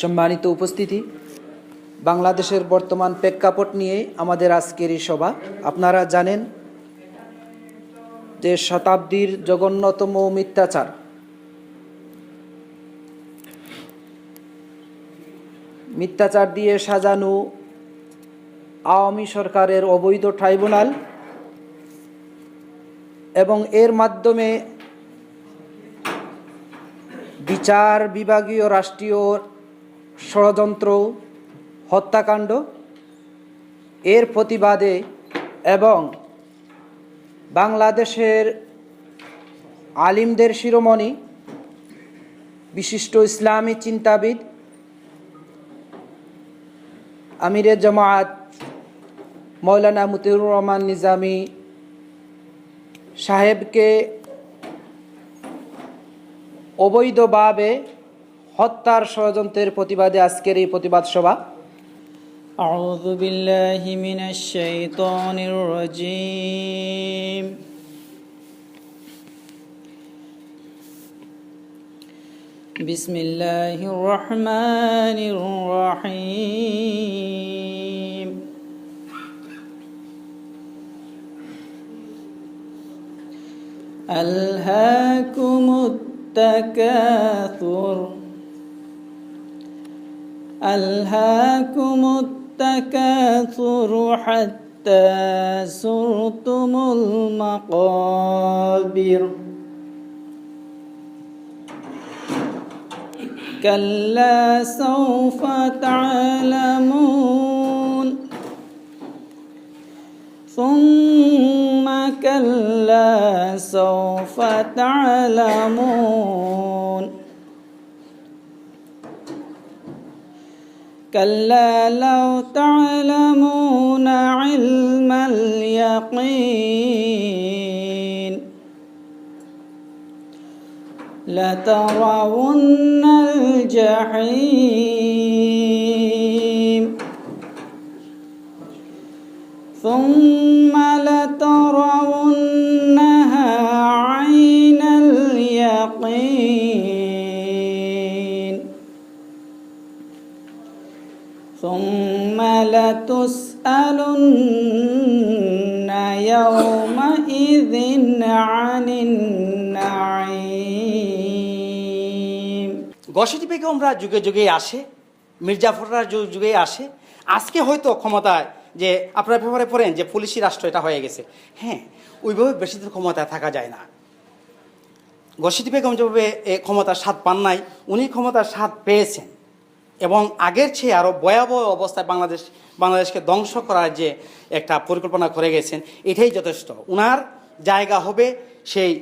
সম্মানিত উপস্থিতি। বাংলাদেশের বর্তমান প্রেক্ষাপট নিয়ে আমাদের আজকের এই সভা। আপনারা জানেন যে শতাব্দীর জঘন্যতম মিথ্যাচার। মিথ্যাচার দিয়ে সাজানো আওয়ামী সরকারের অবৈধ ট্রাইব্যুনাল এবং এর মাধ্যমে বিচার বিভাগীয় রাষ্ট্রীয় ষড়যন্ত্র, হত্যাকাণ্ড, এর প্রতিবাদে এবং বাংলাদেশের আলিমদের শিরোমণি, বিশিষ্ট ইসলামী চিন্তাবিদ আমিরে জামায়াত মৌলানা মতিউর রহমান নিজামী সাহেবকে অবৈধভাবে হত্যার ষড়যন্ত্রের প্রতিবাদে আজকের এই প্রতিবাদ সভা أعوذ بالله من الشيطان الرجيم بسم الله الرحمن الرحيم ألهاكم التكاثر ألهاكم التكاثر حتى زرتم المقابر. كلا سوف تعلمون. ثم كلا سوف تعلمون. كلا لو تعلمون علم اليقين لترون الجحيم. ثم গসিটি বেগমরা যুগে যুগে আসে, মির্জাফররা যুগে যুগে আসে, আজকে হয়তো ক্ষমতায় যে আপনারা ব্যাপারে পড়েন যে পুলিশি রাষ্ট্র এটা হয়ে গেছে। হ্যাঁ ওইভাবে বেশি দিন ক্ষমতায় থাকা যায় না। গসিটি বেগম যেভাবে ক্ষমতার স্বাদ পান নাই, উনি ক্ষমতার স্বাদ পেয়েছেন। এবং আগের চেয়ে আরও ভয়াবহ অবস্থায় বাংলাদেশ, বাংলাদেশকে ধ্বংস করার যে একটা পরিকল্পনা করে গেছেন, এটাই যথেষ্ট। উনার জায়গা হবে সেই,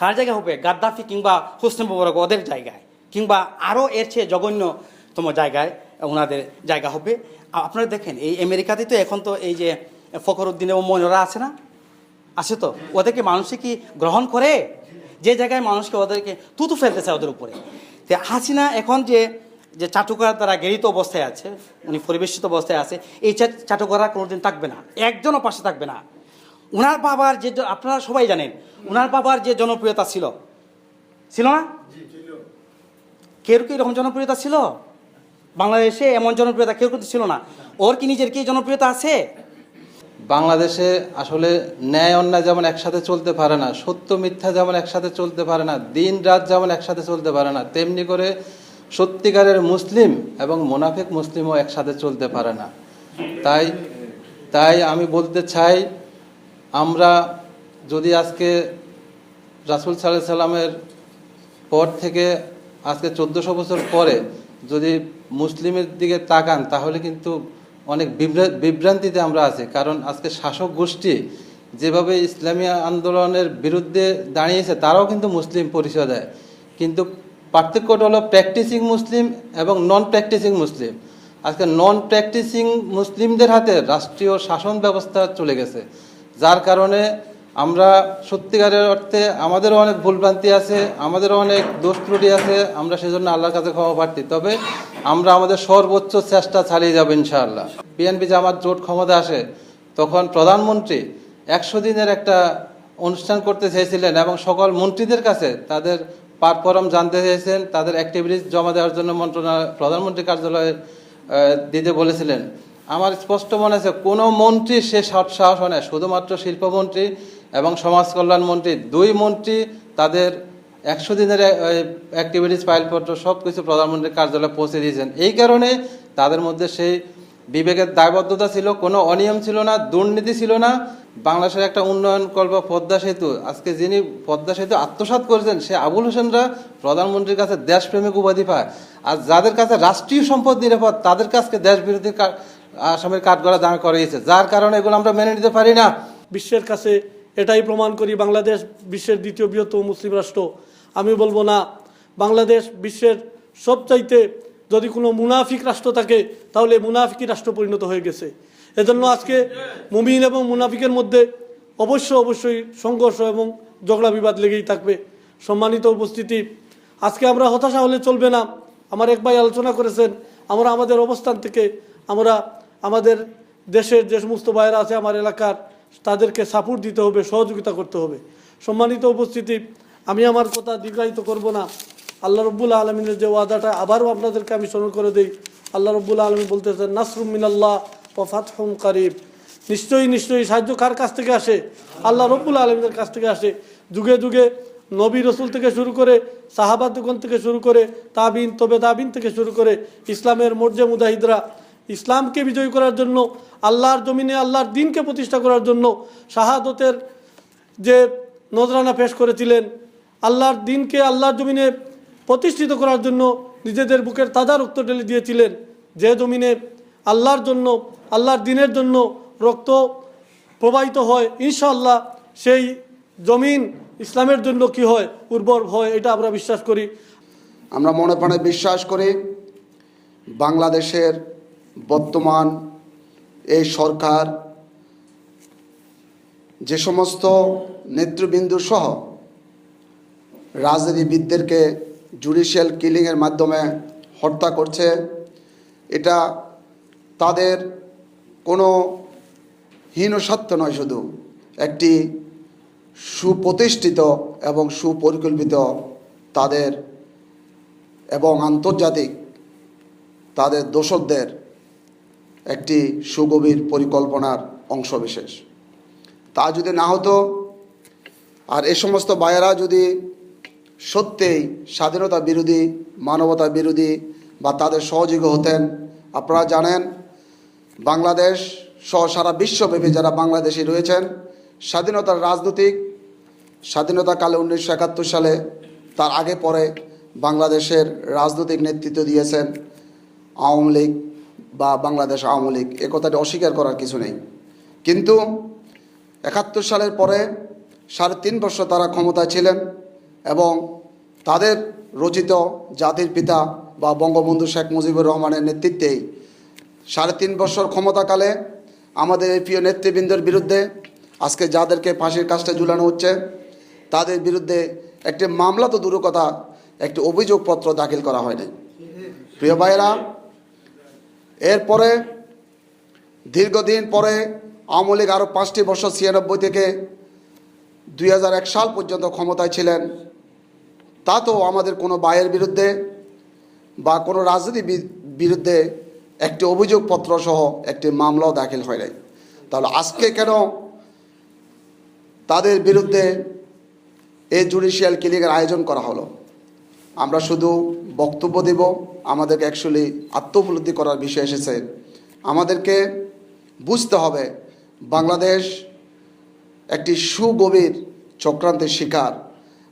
কার জায়গা হবে? গাদ্দাফি কিংবা হোসনে মোবারক ওদের জায়গায়। কিংবা আরও এর চেয়ে জঘন্যতম জায়গায়, ওনাদের জায়গা হবে। আপনারা দেখেন, এই আমেরিকাতে তো এখন তো এই যে ফখরুদ্দিন এবং মনোরা আছে না? আছে তো? ওদেরকে মানুষে কি গ্রহণ করে? যে জায়গায় মানুষকে ওদেরকে তুতু ফেলতেছে ওদের উপরে। তো হাসিনা এখন যে যে চাটুকার দ্বারা গেরিত অবস্থায় আছে, উনি পরিবেশিত অবস্থায় আছে, এই চাটুকাররা কোনোদিন থাকবে না। একজনও পাশে থাকবে না। উনার বাবার যে আপনারা সবাই জানেন, উনার বাবার যে জনপ্রিয়তা ছিল। ছিল না? কেউ কি এরকম জনপ্রিয়তা ছিল? বাংলাদেশে এমন জনপ্রিয়তা কেউ কিন্তু ছিল না। ওর কি নিজের কি জনপ্রিয়তা আছে? বাংলাদেশে আসলে ন্যায় অন্যায় যেমন একসাথে চলতে পারে না, সত্য মিথ্যা যেমন একসাথে চলতে পারে না, দিন রাত যেমন একসাথে চলতে পারে না, তেমনি করে সত্যিকারের মুসলিম এবং মোনাফেক মুসলিমও একসাথে চলতে পারে না। তাই তাই আমি বলতে চাই, আমরা যদি আজকে রাসুল সাল্লাহ সাল্লামের পর থেকে আজকে চোদ্দোশো বছর পরে যদি মুসলিমের দিকে তাকান, তাহলে কিন্তু অনেক বিভ্রা- বিভ্রান্তিতে আমরা আছি। কারণ আজকে শাসক গোষ্ঠী যেভাবে ইসলামী আন্দোলনের বিরুদ্ধে দাঁড়িয়েছে, তারাও কিন্তু মুসলিম পরিচয় দেয়। কিন্তু পার্থক্যটা হলো প্র্যাকটিসিং মুসলিম এবং নন প্র্যাকটিসিং মুসলিম। আজকে নন প্র্যাকটিসিং মুসলিমদের হাতে রাষ্ট্রীয় শাসন ব্যবস্থা চলে গেছে। যার কারণে আমরা সত্যিকারের অর্থে আমাদেরও অনেক ভুলভ্রান্তি আছে, আমাদেরও অনেক দোষ ত্রুটি আছে, আমরা সেজন্য আল্লাহর কাছে ক্ষমা প্রার্থী। তবে আমরা আমাদের সর্বোচ্চ চেষ্টা চালিয়ে যাব ইনশাআল্লাহ। বিএনপি যে আমার জোট ক্ষমতা আসে, তখন প্রধানমন্ত্রী একশো দিনের একটা অনুষ্ঠান করতে চেয়েছিলেন এবং সকল মন্ত্রীদের কাছে তাদের পারফরম জানতে চেয়েছেন তাদের অ্যাক্টিভিটিস জমা দেওয়ার জন্য মন্ত্রণালয়, প্রধানমন্ত্রী কার্যালয়ে দিতে বলেছিলেন। আমার স্পষ্ট মনে আছে, কোনো মন্ত্রী সে সৎ সাহস হয় না শুধুমাত্র শিল্পমন্ত্রী এবং সমাজ কল্যাণ মন্ত্রী, দুই মন্ত্রী তাদের একশো দিনের অ্যাক্টিভিটিস ফাইলপত্র সব কিছু প্রধানমন্ত্রীর কার্যালয়ে পৌঁছে দিয়েছেন। এই কারণে তাদের মধ্যে সেই বিবেকের দায়বদ্ধতা ছিল, কোনো অনিয়ম ছিল না, দুর্নীতি ছিল না। বাংলাদেশের একটা উন্নয়ন কল্প পদ্মা সেতু, আজকে যিনি পদ্মা সেতু আত্মসাৎ করেছেন, সে আবুল হোসেনরা প্রধানমন্ত্রীর কাছে দেশপ্রেমিক উপাধি পায়। আর যাদের কাছে রাষ্ট্রীয় সম্পদ নিরাপদ, তাদের কাছে দেশ বিরোধী আসামের কাঠগড়া দাঁড় করিয়েছে যার কারণে এগুলো আমরা মেনে নিতে পারি না। বিশ্বের কাছে এটাই প্রমাণ করি, বাংলাদেশ বিশ্বের দ্বিতীয় বৃহত্তম মুসলিম রাষ্ট্র। আমি বলব না, বাংলাদেশ বিশ্বের সবচাইতে যদি কোনো মুনাফিক রাষ্ট্র থাকে, তাহলে মুনাফিকি রাষ্ট্র পরিণত হয়ে গেছে। এজন্য আজকে মুমিন এবং মুনাফিকের মধ্যে অবশ্য অবশ্যই সংঘর্ষ এবং ঝগড়া বিবাদ লেগেই থাকবে। সম্মানিত উপস্থিতি, আজকে আমরা হতাশা হলে চলবে না। আমার এক ভাই আলোচনা করেছেন, আমরা আমাদের অবস্থান থেকে, আমরা আমাদের দেশের যে সমস্ত ভাইয়েরা আছে, আমার এলাকার তাদেরকে সাপোর্ট দিতে হবে, সহযোগিতা করতে হবে। সম্মানিত উপস্থিতি, আমি আমার কথা দীর্ঘায়িত করব না। আল্লাহ রব্বুল আলমিনের যে ওয়াদাটা, আবারও আপনাদেরকে আমি স্মরণ করে দিই। আল্লাহ রব্বুল আলমী বলতেছেন, নাসরুম মিনাল্লাহ ও ফাতহুম কারিব। নিশ্চয়ই নিশ্চয়ই সাহায্য কার কাছ থেকে আসে? আল্লাহ রব্বুল আলমীদের কাছ থেকে আসে। যুগে যুগে নবী রসুল থেকে শুরু করে সাহাবাদগণ থেকে শুরু করে, তাবিন, তবে তাবিন থেকে শুরু করে, ইসলামের মর্যে মুদাহিদরা ইসলামকে বিজয় করার জন্য, আল্লাহর জমিনে আল্লাহর দিনকে প্রতিষ্ঠা করার জন্য শাহাদতের যে নজরানা পেশ করেছিলেন, আল্লাহর দিনকে আল্লাহর জমিনে প্রতিষ্ঠিত করার জন্য নিজেদের বুকের তাজা রক্ত ঢেলে দিয়েছিলেন। যে জমিনে আল্লাহর জন্য, আল্লাহর দিনের জন্য রক্ত প্রবাহিত হয়, ইনশাআল্লাহ সেই জমিন ইসলামের জন্য কি হয়? উর্বর হয়, এটা আমরা বিশ্বাস করি। আমরা মনে প্রাণে বিশ্বাস করি, বাংলাদেশের বর্তমান এই সরকার, যে সমস্ত নেতৃবৃন্দু সহ রাজনীতিবিদদেরকে জুডিশিয়াল কিলিংয়ের মাধ্যমে হত্যা করছে, এটা তাদের কোনো হীনস্বার্থ নয় শুধু, একটি সুপ্রতিষ্ঠিত এবং সুপরিকল্পিত তাদের এবং আন্তর্জাতিক তাদের দোসরদের একটি সুগভীর পরিকল্পনার অংশবিশেষ। তা যদি না হতো, আর এ সমস্ত বায়েরা যদি সত্যিই স্বাধীনতা বিরোধী, মানবতা বিরোধী বা তাদের সহযোগী হতেন, আপনারা জানেন, বাংলাদেশ সহ সারা বিশ্বব্যাপী যারা বাংলাদেশি রয়েছেন, স্বাধীনতার রাজনৈতিক স্বাধীনতাকালে উনিশশো একাত্তর সালে তার আগে পরে বাংলাদেশের রাজনৈতিক নেতৃত্ব দিয়েছেন আওয়ামী লীগ বা বাংলাদেশ আওয়ামী লীগ, এ কথাটি অস্বীকার করার কিছু নেই। কিন্তু একাত্তর সালের পরে সাড়ে তিন বছর তারা ক্ষমতায় ছিলেন এবং তাদের রচিত জাতির পিতা বা বঙ্গবন্ধু শেখ মুজিবুর রহমানের নেতৃত্বেই সাড়ে তিন বছর ক্ষমতাকালে আমাদের এই প্রিয় নেতৃবৃন্দের বিরুদ্ধে আজকে যাদেরকে ফাঁসির কাজটা ঝুলানো হচ্ছে, তাদের বিরুদ্ধে একটি মামলা তো দূর কথা একটি অভিযোগপত্র দাখিল করা হয়নি। প্রিয় ভাইয়েরা এরপরে দীর্ঘদিন পরে আওয়ামী লীগ আরও পাঁচটি বছর ছিয়ানব্বই থেকে দুই হাজার এক সাল পর্যন্ত ক্ষমতায় ছিলেন। তা তো আমাদের কোনো বায়ের বিরুদ্ধে বা কোনো রাজনীতি বি- বিরুদ্ধে একটি অভিযোগপত্র সহ একটি মামলাও দাখিল হয় নাই। তাহলে আজকে কেন তাদের বিরুদ্ধে এই জুডিশিয়াল কিলিংয়ের আয়োজন করা হলো? আমরা শুধু বক্তব্য দেব, আমাদেরকে অ্যাকচুয়ালি আত্মোপলব্ধি করার বিষয় এসেছে। আমাদেরকে বুঝতে হবে বাংলাদেশ একটি সুগভীর চক্রান্তের শিকার।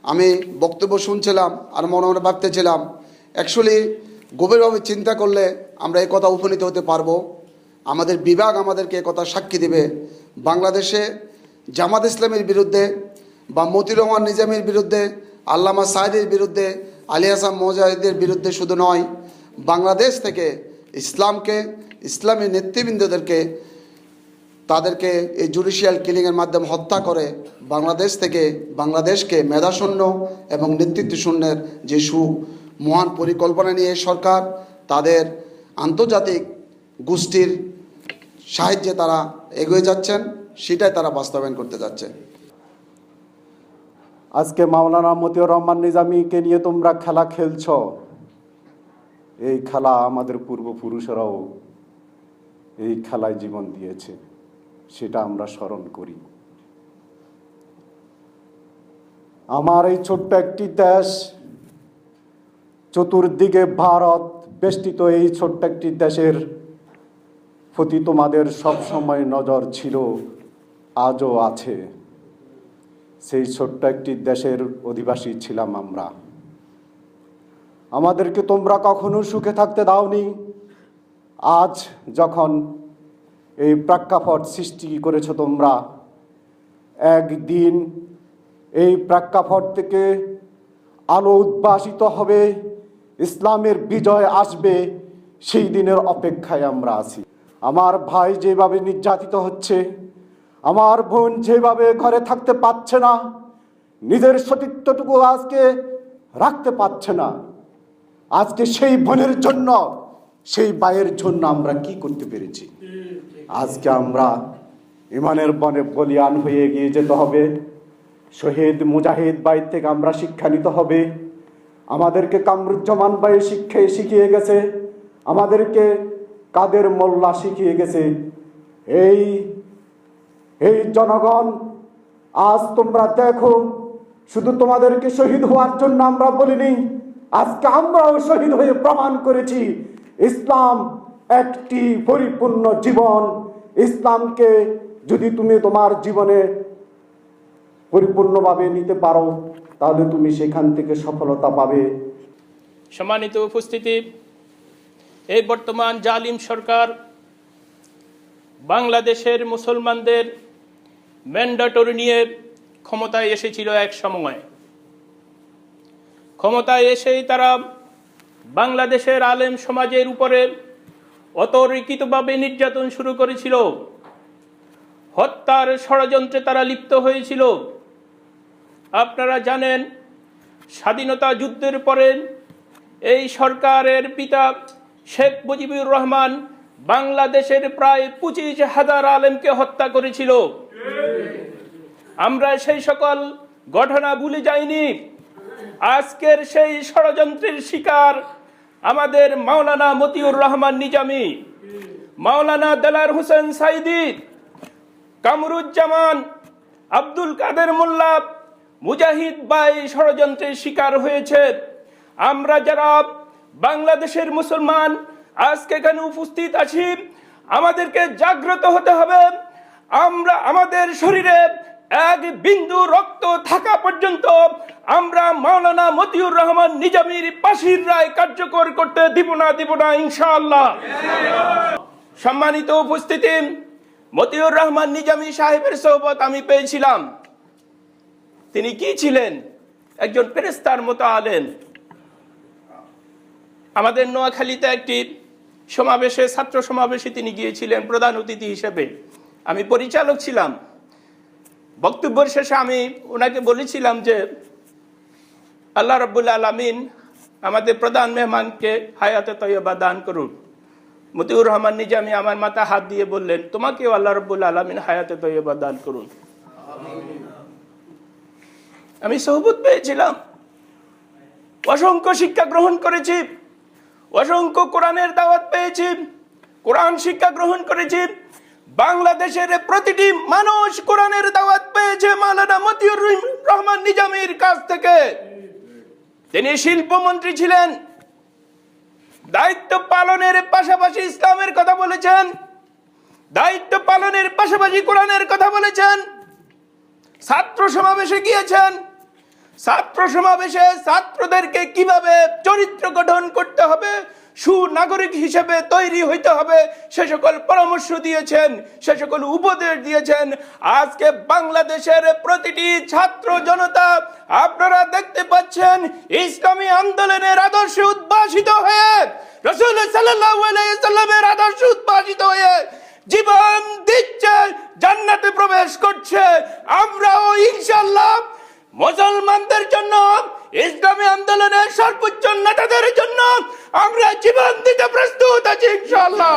আমি বক্তব্য শুনছিলাম আর মনে মনে ভাবতেছিলাম অ্যাকচুয়ালি গভীরভাবে চিন্তা করলে আমরা এই কথা উপনীত হতে পারব। আমাদের বিভাগ আমাদেরকে এ কথা সাক্ষী দেবে। বাংলাদেশে জামাত ইসলামের বিরুদ্ধে বা মতিউর রহমান নিজামের বিরুদ্ধে, আল্লামা সাহেদের বিরুদ্ধে আলী হাসান মোজাহিদের বিরুদ্ধে শুধু নয়, বাংলাদেশ থেকে ইসলামকে, ইসলামী নেতৃবৃন্দদেরকে, তাদেরকে এই জুডিশিয়াল কিলিংয়ের মাধ্যমে হত্যা করে বাংলাদেশ থেকে বাংলাদেশকে মেধাশূন্য এবং নেতৃত্ব শূন্যের যে সু মহান পরিকল্পনা নিয়ে সরকার, তাদের আন্তর্জাতিক গোষ্ঠীর সাহায্যে তারা এগিয়ে যাচ্ছেন, সেটাই তারা বাস্তবায়ন করতে যাচ্ছে। আজকে মাওলানা মতিউর রহমান নিজামীকে নিয়ে তোমরা খেলা খেলছ। এই খেলা আমাদের পূর্বপুরুষরাও এই খেলায় জীবন দিয়েছে, সেটা আমরা স্মরণ করি। আমার এই ছোট্ট একটি দেশ, চতুর্দিকে ভারত বেষ্টিত এই ছোট্ট একটি দেশের প্রতি তোমাদের সবসময় নজর ছিল, আজও আছে। সেই ছোট্ট একটি দেশের অধিবাসী ছিলাম আমরা। আমাদেরকে তোমরা কখনো সুখে থাকতে দাওনি। আজ যখন এই প্রেক্ষাপট সৃষ্টি করেছ তোমরা, একদিন এই প্রেক্ষাপট থেকে আলো উদ্ভাসিত হবে, ইসলামের বিজয় আসবে, সেই দিনের অপেক্ষায় আমরা আছি। আমার ভাই যেভাবে নির্যাতিত হচ্ছে আমার বোন যেভাবে ঘরে থাকতে পারছে না, নিজের সতীত্বটুকু আজকে রাখতে পারছে না। আজকে সেই বোনের জন্য, সেই ভাইয়ের জন্য আমরা কি করতে পেরেছি? আজকে আমরা ইমানের বনে বলিয়ান হয়ে এগিয়ে যেতে হবে। শহীদ মুজাহিদ বাইর থেকে আমরা শিক্ষা নিতে হবে। আমাদেরকে কামরুজ্জামান ভাই শিক্ষায় শিখিয়ে গেছে। আমাদেরকে কাদের মোল্লা শিখিয়ে গেছে? এই এই জনগণ, আজ তোমরা দেখো, শুধু তোমাদেরকে শহীদ হওয়ার জন্য আমরা বলিনি, আজকে আমরাও শহীদ হয়ে প্রমাণ করেছি, ইসলাম একটি পরিপূর্ণ জীবন। ইসলামকে যদি তুমি তোমার জীবনে পরিপূর্ণভাবে নিতে পারো, তাহলে তুমি সেখান থেকে সফলতা পাবে। সম্মানিত উপস্থিতি, এই বর্তমান জালিম সরকার বাংলাদেশের মুসলমানদের ম্যান্ডাটরি নিয়ে ক্ষমতায় এসেছিল এক সময়। ক্ষমতায় এসেই তারা বাংলাদেশের আলেম সমাজের উপরে অতর্কিতভাবে নির্যাতন শুরু করেছিল। হত্যার ষড়যন্ত্রে তারা লিপ্ত হয়েছিল। আপনারা জানেন, স্বাধীনতা যুদ্ধের পরে এই সরকারের পিতা শেখ মুজিবুর রহমান বাংলাদেশের প্রায় পঁচিশ হাজার আলেমকে হত্যা করেছিল। আমরা সেই সকল ঘটনা ভুলে যাইনি। আজকের সেই ষড়যন্ত্রের শিকার আমাদের মাওলানা মতিউর রহমান নিজামী, মাওলানা দেলার হোসেন সাইদি, কামরুজ্জামান, আব্দুল কাদের মোল্লা, মুজাহিদ বাই ষড়যন্ত্রের শিকার হয়েছে। আমরা যারা বাংলাদেশের মুসলমান, আজকে এখানে উপস্থিত আছি, আমাদেরকে জাগ্রত হতে হবে। আমরা আমাদের শরীরে এক বিন্দু রক্ত থাকা পর্যন্ত আমরা মাওলানা মতিউর রহমান নিজামীর পাশির রায় কার্যকর করতে দিব না দিব না, ইনশাআল্লাহ। সম্মানিত উপস্থিতি, মতিউর রহমান নিজামী সাহেবের সোহবত আমি পেয়েছিলাম। তিনি কি ছিলেন? একজন ফেরেস্তার মতো আলেন আমাদের নোয়াখালীতে একটি সমাবেশে, ছাত্র সমাবেশে তিনি গিয়েছিলেন প্রধান অতিথি হিসেবে। আমি পরিচালক ছিলাম। বক্তব্যের শেষে আমি ওনাকে বলেছিলাম যে, আল্লাহ রব্বুল আলমিন আমাদের প্রধান মেহমানকে হায়াতে তৈবা দান করুন। মতিউর রহমান নিজামী আমার মাথা হাত দিয়ে বললেন, তোমাকেও আল্লাহ রব্বুল আলমিন হায়াতে তৈবা দান করুন। আমি সহবত পেয়েছিলাম। অসংখ্য শিক্ষা গ্রহণ করেছি। অসংখ্য কোরআনের দাওয়াত পেয়েছি। কোরআন শিক্ষা গ্রহণ করেছি। বাংলাদেশের প্রতিটি মানুষ কোরআনের দাওয়াত পেয়েছে মালানা মতিউর রহমান নিজামীর কাছ থেকে। তিনি শিল্পমন্ত্রী ছিলেন। দায়িত্ব পালনের পাশাপাশি ইসলামের কথা বলেছেন। দায়িত্ব পালনের পাশাপাশি কোরআনের কথা বলেছেন। ছাত্র সমাবেশে গিয়েছেন। ছাত্র সমাবেশে ছাত্রদেরকে কীভাবে চরিত্র গঠন করতে হবে সুনাগরিক হিসেবে তৈরি হইতে হবে। সে সকল পরামর্শ দিয়েছেন, সে সকল উপদেশ দিয়েছেন। আজকে বাংলাদেশের প্রতিটি ছাত্র জনতা, আপনারা দেখতে পাচ্ছেন, ইসলামী আন্দোলনের আদর্শে উদ্ভাসিত হয়ে, রসুল সাল্লামের আদর্শে উদ্ভাসিত হয়ে জীবন দিচ্ছে, জান্নাতে প্রবেশ করছে। আমরাও ইনশাল্লাহ মুসলমানদের জন্য ইসলামী আন্দোলনের সর্বোচ্চ নেতাদের জন্য আমরা জীবন দিতে প্রস্তুত আছি ইনশাল্লাহ